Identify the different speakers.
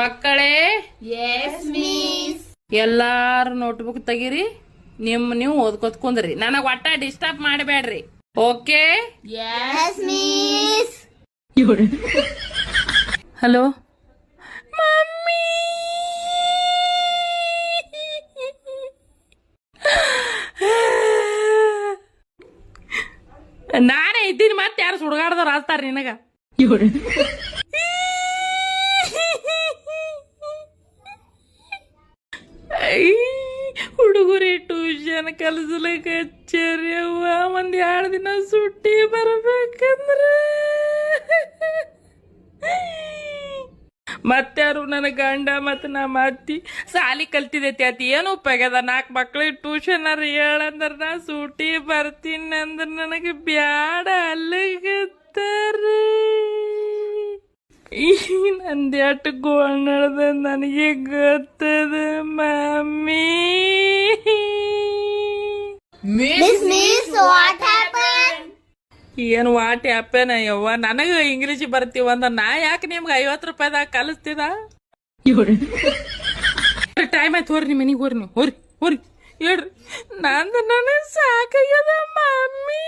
Speaker 1: ಮಕ್ಕಳೇ? ಎಲ್ಲಾರು ನೋಟ್ಬುಕ್ ತೆಗೀರಿ. ನಿಮ್ ನೀವು ಓದ್ಕೊತ್ ಕುಂದ್ರಿ. ನನಗ್ ಒಟ್ಟ ಡಿಸ್ಟರ್ಬ್ ಮಾಡಬೇಡ್ರಿ. Okay hello mummy. ನಾನೇ ಇದ್ದೀನಿ ಮತ್ತೆ ಯಾರು ಸುಡ್ಗಾಡ್ದವ್ರು ಆಸ್ತಾರ ನಿನಗ? ಹುಡುಗರಿ ಟ್ಯೂಷನ್ ಕಲಿಸ್ಲಿಕ್ಕೆ ಹಚ್ಚಾರ್ಯವ್ವ ಒಂದು ಎರಡು ದಿನ ಸುಟ್ಟಿ ಬರ್ಬೇಕಂದ್ರ. ಮತ್ತಾರು ನನ್ನ ಗಂಡ ಮತ್ತು ನಮ್ಮ ಅತ್ತಿ ಸಾಲಿ ಕಲ್ತಿದೈತಿ ಅತಿ ಏನು ಉಪಯೋಗದ ನಾಲ್ಕು ಮಕ್ಳಿಗೆ ಟ್ಯೂಷನ್ ಹೇಳಂದ್ರ ನಾ ಸೂಟಿ ಬರ್ತೀನಿ ಅಂದ್ರೆ ನನಗೆ ಬ್ಯಾಡ ಅಲ್ಲಿಗತ್ತಾರೆ ಈ ನಂದ್ಯಾಟ ಗೋಳ್ ನನಗೆ ಗೊತ್ತದ mummy
Speaker 2: Miss Miss, what happened?
Speaker 1: ಏನು ವಾಟ್ ಹ್ಯಾಪನ್ ಯವ್ವ? ನನಗೆ ಇಂಗ್ಲೀಷ್ ಬರ್ತೀವ ಅಂದ ನಾ ಯಾಕೆ ನಿಮ್ಗೆ ಐವತ್ತು ರೂಪಾಯಿದಾಗ ಕಲಿಸ್ತಿದ? ಟೈಮ್ ಆಯ್ತು ಹೋರಿ ನಿಮ್ಮ ಮನೆಗೆ ಹೋರಿ ನೀವು. ಹೋರಿ ಹೋರಿ ಹೇಳ್ರಿ. ನಂದು ನನಗೆ ಸಾಕಾಗ್ಯದ ಮಮ್ಮಿ.